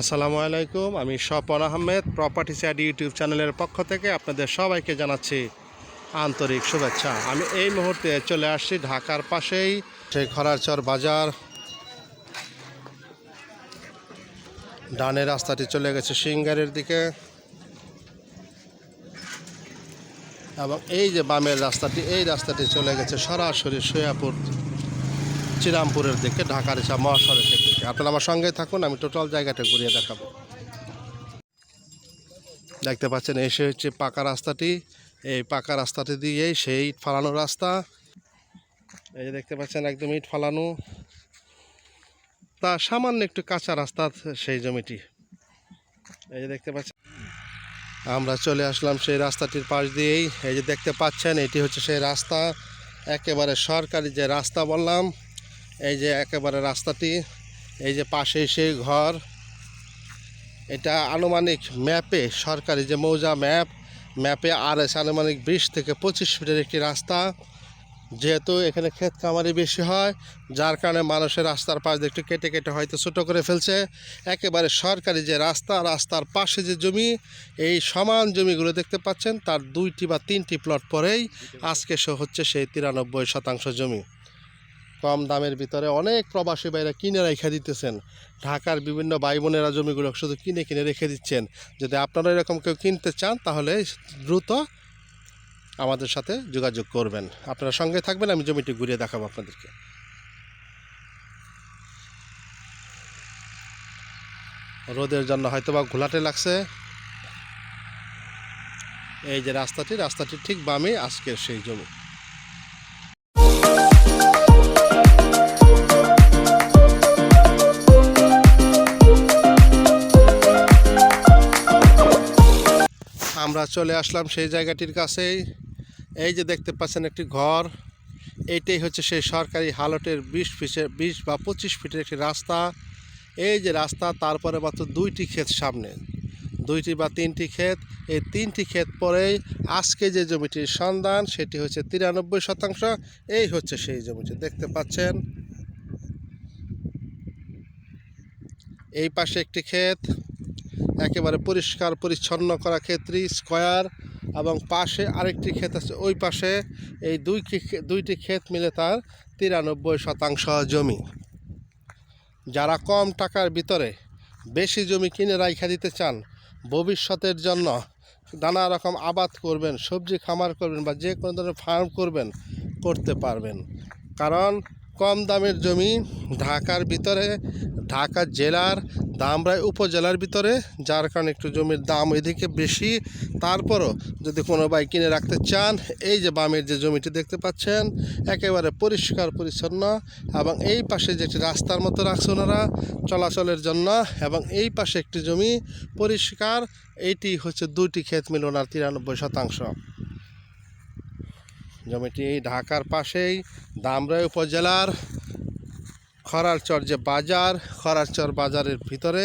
আসসালামু আলাইকুম, আমি স্বপন আহমেদ প্রপার্টি স্যাড ইউটিউব চ্যানেলের পক্ষ থেকে আপনাদের সবাইকে জানাচ্ছি আন্তরিক শুভেচ্ছা। আমি এই মুহূর্তে চলে আসছি ঢাকার পাশেই, সেই খরারচর বাজার। ডানে রাস্তাটি চলে গেছে সিঙ্গারের দিকে। এবং এই যে বামের রাস্তাটি, এই রাস্তাটি চলে গেছে সরাসরি সৈয়াপুর শ্রীরামপুরের দিকে, ঢাকার ইচ্ছা মহাসড়কের দিকে। আপনারা আমার সঙ্গে থাকুন, আমি টোটাল জায়গাটা ঘুরিয়ে দেখাবো। দেখতে পাচ্ছেন এসে হচ্ছে পাকা রাস্তাটি। এই পাকা রাস্তাটি দিয়েই সেই ইট ফালানো রাস্তা। এই যে দেখতে পাচ্ছেন, একদম ইট ফালানো। তা সামান্য একটু কাঁচা রাস্তা সেই জমিটি। এই যে দেখতে পাচ্ছেন, আমরা চলে আসলাম সেই রাস্তাটির পাশ দিয়েই। এই যে দেখতে পাচ্ছেন, এটি হচ্ছে সেই রাস্তা। একেবারে সরকারি যে রাস্তা বললাম এই যে একেবারে রাস্তাটি, এই যে পাশে সেই ঘর। এটা আনুমানিক ম্যাপে, সরকারি যে মৌজা ম্যাপ, ম্যাপে আর এস আনুমানিক বিশ থেকে পঁচিশ ফিটের একটি রাস্তা। যেহেতু এখানে ক্ষেত কামারি বেশি হয়, যার কারণে মানুষের রাস্তার পাশ দিয়ে একটু কেটে কেটে হয়তো ছোটো করে ফেলছে। একেবারে সরকারি যে রাস্তা, রাস্তার পাশে যে জমি, এই সমান জমিগুলো দেখতে পাচ্ছেন, তার দুইটি বা তিনটি প্লট পরেই আজকে সে হচ্ছে সেই তিরানব্বই শতাংশ জমি। কম দামের ভিতরে অনেক প্রবাসী ভাইরা কিনে রেখে দিতেছেন। ঢাকার বিভিন্ন ভাই বোনেরা জমিগুলো শুধু কিনে কিনে রেখে দিচ্ছেন। যদি আপনারা এরকম কেউ কিনতে চান, তাহলে দ্রুত আমাদের সাথে যোগাযোগ করবেন। আপনারা সঙ্গে থাকবেন, আমি জমিটি ঘুরিয়ে দেখাবো আপনাদেরকে। রোদের জন্য হয়তো বা ঘোলাটে লাগছে। এই যে রাস্তাটি রাস্তাটি ঠিক বামে আজকের সেই জমি। আমরা চলে আসলাম সেই জায়গাটির কাছেই। এই যে দেখতে পাচ্ছেন একটি ঘর। এইটাই হচ্ছে সেই সরকারি হালটের বিশ ফিটের বিশ বা পঁচিশ ফিটের একটি রাস্তা। এই যে রাস্তা, তারপরে মাত্র দুইটি ক্ষেত সামনে। দুইটি বা তিনটি ক্ষেত। এই তিনটি ক্ষেত পরেই আজকে যে জমিটির সন্ধান, সেটি হচ্ছে তিরানব্বই শতাংশ। এই হচ্ছে সেই জমিটি, দেখতে পাচ্ছেন? এই পাশে একটি ক্ষেত। একেবারে পরিষ্কার পরিচ্ছন্ন করা ক্ষেত্রে স্কোয়ার এবং পাশে আরেকটি ক্ষেত আছে, ওই পাশে এই দুই দুইটি ক্ষেত মিলে তার তিরানব্বই শতাংশ জমি। যারা কম টাকার ভিতরে বেশি জমি কিনে রাইখা দিতে চান, ভবিষ্যতের জন্য নানা রকম আবাদ করবেন, সবজি খামার করবেন বা যে কোনো ধরনের ফার্ম করবেন, করতে পারবেন। কারণ কম দামের জমি ঢাকার ভিতরে, ঢাকা জেলার দামরাই উপজেলার ভিতরে, যার কারণে একটু জমির দাম এদিকে বেশি। তারপরও যদি কোনো ভাই কিনে রাখতে চান, এই যে বামের যে জমিটি দেখতে পাচ্ছেন, একেবারে পরিষ্কার, পরিচ্ছন্ন এবং এই পাশে যেটি রাস্তার মতো রাখছে ওনারা চলাচলের জন্য এবং এই পাশে একটি জমি পরিষ্কার, এইটি হচ্ছে দুইটি ক্ষেত মিল ওনার তিরানব্বই শতাংশ। জমিটি ঢাকার পাশেই, দামরাই উপজেলার খরারচর যে বাজার, খরারচর বাজারের ভিতরে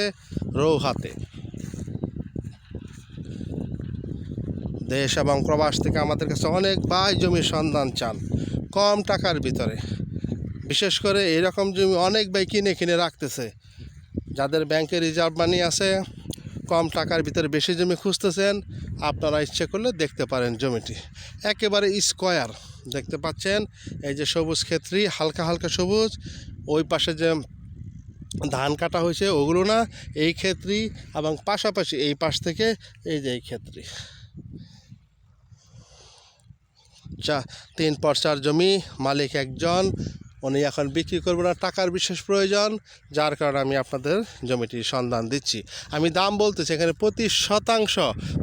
রৌহাতে দেশ এবং প্রবাস থেকে আমাদের কাছে অনেক ভাই জমির সন্ধান চান, কম টাকার ভিতরে। বিশেষ করে এরকম জমি অনেক ভাই কিনে কিনে রাখতেছে, যাদের ব্যাংকে রিজার্ভ মানি আছে, কম টাকার ভিতরে বেশি জমি খুঁজতেছেন, আপনারা ইচ্ছে করলে দেখতে পারেন জমিটি। একেবারে স্কোয়ার দেখতে পাচ্ছেন, এই যে সবুজ ক্ষেত্রী, হালকা হালকা সবুজ, ওই পাশে যে ধান কাটা হয়েছে ওগুলো না, এই ক্ষেত্রে এবং পাশাপাশি এই পাশ থেকে এই যে এই ক্ষেত্রে। চা তিন পর্চার জমি, মালিক একজন, উনি এখন বিক্রি করব না, টাকার বিশেষ প্রয়োজন, যার কারণে আমি আপনাদের জমিটির সন্ধান দিচ্ছি। আমি দাম বলতেছি, এখানে প্রতি শতাংশ,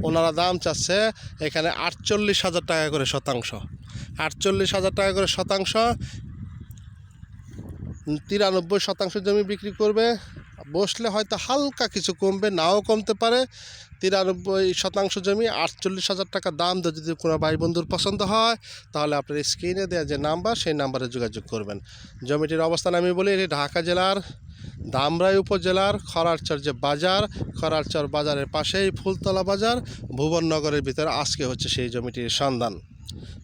ওনারা দাম চাচ্ছে এখানে আটচল্লিশ হাজার টাকা করে শতাংশ। আটচল্লিশ হাজার টাকা করে শতাংশ। তিরানব্বই শতাংশ জমি বিক্রি করবে। বসলে হয়তো হালকা কিছু কমবে, নাও কমতে পারে। তিরানব্বই শতাংশ জমি আটচল্লিশ হাজার টাকা দাম দিয়ে যদি কোনো ভাই বন্ধুর পছন্দ হয়, তাহলে আপনার স্ক্রিনে দেওয়া যে নাম্বার, সেই নাম্বারে যোগাযোগ করবেন। জমিটির অবস্থান আমি বলি, এটি ঢাকা জেলার দামরাই উপজেলার খরারচর যে বাজার, খরারচর বাজারের পাশেই ফুলতলা বাজার, ভুবননগরের ভিতরে আজকে হচ্ছে সেই জমিটির সন্ধান।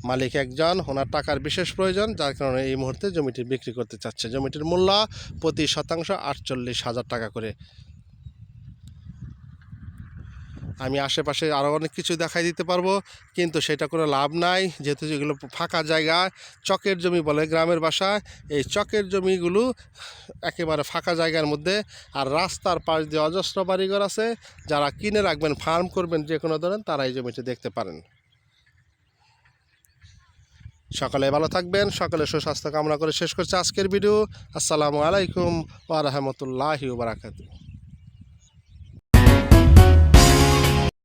মালিক একজন, ওনার টাকার বিশেষ প্রয়োজন, যার কারণে এই মুহূর্তে জমিটি বিক্রি করতে চাচ্ছে। জমিটির মূল্য প্রতি শতাংশ আটচল্লিশ হাজার টাকা করে। আমি আশেপাশে আরও অনেক কিছু দেখাই দিতে পারব, কিন্তু সেটা কোনো লাভ নাই। যেহেতু যেগুলো ফাঁকা জায়গা, চকের জমি বলে গ্রামের বাসায় এই চকের জমিগুলো একেবারে ফাঁকা জায়গার মধ্যে আর রাস্তার পাশ দিয়ে অজস্র বাড়িঘর আছে। যারা কিনে রাখবেন, ফার্ম করবেন যে কোনো ধরনের তারা এই জমিটি দেখতে পারেন। সকালে ভালো থাকবেন, সকালে সুস্বাস্থ্য কামনা করে শেষ করছি আজকের ভিডিও। আসসালামু আলাইকুম ওয়া বারাকাতুহু।